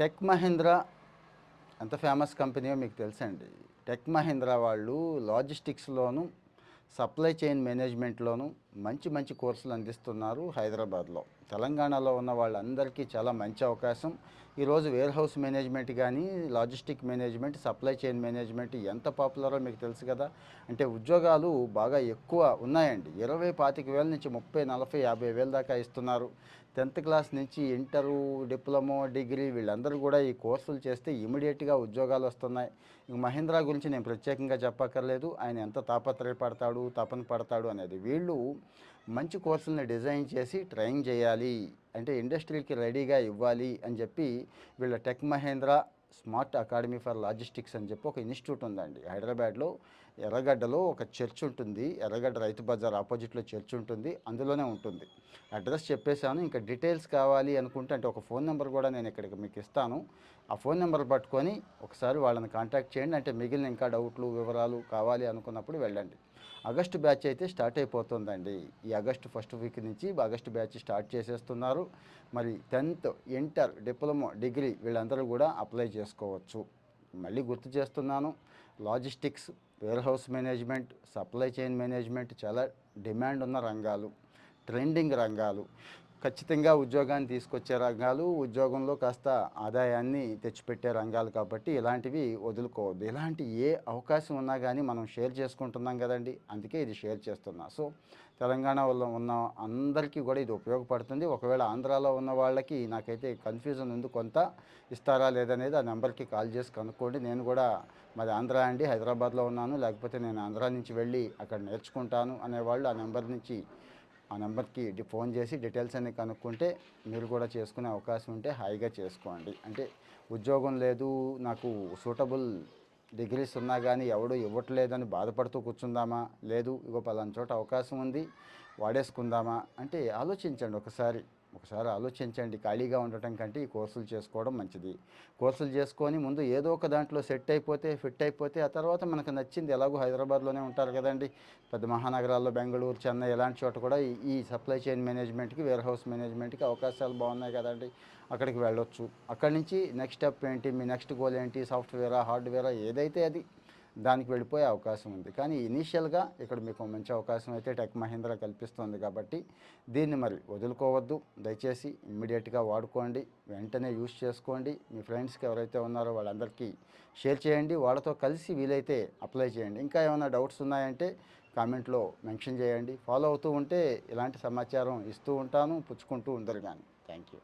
Tech Mahindra ఎంత famous కంపెనీయో మీకు తెలుసండి. టెక్ మహీంద్రా వాళ్ళు లాజిస్టిక్స్లోను సప్లై చైన్ మేనేజ్మెంట్లోను మంచి మంచి కోర్సులు అందిస్తున్నారు హైదరాబాద్లో. తెలంగాణలో ఉన్న వాళ్ళందరికీ చాలా మంచి అవకాశం. ఈరోజు వేర్ హౌస్ మేనేజ్మెంట్ కానీ logistic management supply chain management ఎంత పాపులరో మీకు తెలుసు కదా. అంటే ఉద్యోగాలు బాగా ఎక్కువ ఉన్నాయండి. ఇరవై పాతిక వేల నుంచి ముప్పై నలభై యాభై వేల దాకా ఇస్తున్నారు. టెన్త్ క్లాస్ నుంచి ఇంటరు డిప్లొమో డిగ్రీ వీళ్ళందరూ కూడా ఈ కోర్సులు చేస్తే ఇమీడియట్గా ఉద్యోగాలు వస్తున్నాయి. ఇంక మహేంద్ర గురించి నేను ప్రత్యేకంగా చెప్పక్కర్లేదు. ఆయన ఎంత తాపత్రయపడతాడు తపన పడతాడు అనేది వీళ్ళు మంచి కోర్సులను డిజైన్ చేసి ట్రైన్ చేయాలి అంటే ఇండస్ట్రీకి రెడీగా ఇవ్వాలి అని చెప్పి వీళ్ళ tech Mahindra smart academy for logistics అని చెప్పి ఒక ఇన్స్టిట్యూట్ ఉందండి. హైదరాబాద్లో ఎర్రగడ్డలో ఒక చర్చ్ ఉంటుంది. ఎర్రగడ్డ రైతు బజార్ ఆపోజిట్లో చర్చ్ ఉంటుంది. అందులోనే ఉంటుంది. అడ్రస్ చెప్పేశాను. ఇంకా డీటెయిల్స్ కావాలి అనుకుంటే అంటే ఒక ఫోన్ నెంబర్ కూడా నేను ఇక్కడికి మీకు ఇస్తాను. ఆ ఫోన్ నెంబర్ పట్టుకొని ఒకసారి వాళ్ళని కాంటాక్ట్ చేయండి. అంటే మిగిలిన ఇంకా డౌట్లు వివరాలు కావాలి అనుకున్నప్పుడు వెళ్ళండి. ఆగస్టు బ్యాచ్ అయితే స్టార్ట్ అయిపోతుందండి. ఈ ఆగస్టు ఫస్ట్ వీక్ నుంచి ఆగస్టు బ్యాచ్ స్టార్ట్ చేసేస్తున్నారు. మరి టెన్త్ ఇంటర్ డిప్లొమా డిగ్రీ వీళ్ళందరూ కూడా అప్లై చేసుకోవచ్చు. మళ్ళీ గుర్తు చేస్తున్నాను logistics warehouse management supply chain management చాలా డిమాండ్ ఉన్న రంగాలు. ట్రెండింగ్ రంగాలు. ఖచ్చితంగా ఉద్యోగాన్ని తీసుకొచ్చే రంగాలు ఉద్యోగంలో కాస్త ఆదాయాన్ని తెచ్చిపెట్టే రంగాలు కాబట్టి ఇలాంటివి వదులుకోవద్దు. ఇలాంటి ఏ అవకాశం ఉన్నా కానీ మనం షేర్ చేసుకుంటున్నాం కదండి. అందుకే ఇది షేర్ చేస్తున్నా. సో తెలంగాణ వల్ల ఉన్న అందరికీ కూడా ఇది ఉపయోగపడుతుంది. ఒకవేళ ఆంధ్రాలో ఉన్న వాళ్ళకి నాకైతే కన్ఫ్యూజన్ ఉంది కొంత ఇస్తారా లేదనేది ఆ నెంబర్కి కాల్ చేసి కనుక్కోండి. నేను కూడా మాది ఆంధ్ర అండి హైదరాబాద్లో ఉన్నాను. లేకపోతే నేను ఆంధ్రా నుంచి వెళ్ళి అక్కడ నేర్చుకుంటాను అనేవాళ్ళు ఆ నెంబర్ నుంచి ఆ నెంబర్కి ఫోన్ చేసి డీటెయిల్స్ అన్ని కనుక్కుంటే మీరు కూడా చేసుకునే అవకాశం ఉంటే హాయిగా చేసుకోండి. అంటే ఉద్యోగం లేదు నాకు సూటబుల్ డిగ్రీస్ ఉన్నా కానీ ఎవడు ఇవ్వట్లేదని బాధపడుతూ కూర్చుందామా? లేదు ఇగో పలానా చోట అవకాశం ఉంది వాడేసుకుందామా? అంటే ఆలోచించండి ఒకసారి. ఒకసారి ఆలోచించండి. ఖాళీగా ఉండటం కంటే ఈ కోర్సులు చేసుకోవడం మంచిది. కోర్సులు చేసుకొని ముందు ఏదో ఒక దాంట్లో సెట్ అయిపోతే ఫిట్ అయిపోతే ఆ తర్వాత మనకు నచ్చింది ఎలాగో హైదరాబాద్లోనే ఉంటారు కదండి. పెద్ద మహానగరాల్లో బెంగళూరు చెన్నై ఇలాంటి చోట కూడా ఈ- సప్లై చైన్ మేనేజ్మెంట్కి వేర్ హౌస్ మేనేజ్మెంట్కి అవకాశాలు బాగున్నాయి కదండి. అక్కడికి వెళ్ళొచ్చు. అక్కడి నుంచి నెక్స్ట్ స్టెప్ ఏంటి? మీ నెక్స్ట్ గోల్ ఏంటి? సాఫ్ట్వేరా హార్డ్వేరా ఏదైతే అది దానికి వెళ్ళిపోయే అవకాశం ఉంది. కానీ ఇనీషియల్గా ఇక్కడ మీకు మంచి అవకాశం అయితే టెక్ మహీంద్రా కల్పిస్తుంది కాబట్టి దీన్ని మరి వదులుకోవద్దు. దయచేసి ఇమ్మీడియట్గా వాడుకోండి. వెంటనే యూస్ చేసుకోండి. మీ ఫ్రెండ్స్కి ఎవరైతే ఉన్నారో వాళ్ళందరికీ షేర్ చేయండి. వాళ్ళతో కలిసి వీలైతే అప్లై చేయండి. ఇంకా ఏమైనా డౌట్స్ ఉన్నాయంటే కామెంట్లో మెన్షన్ చేయండి. ఫాలో అవుతూ ఉంటే ఇలాంటి సమాచారం ఇస్తూ ఉంటాను పుచ్చుకుంటూ ఉండరు కానీ. Thank you.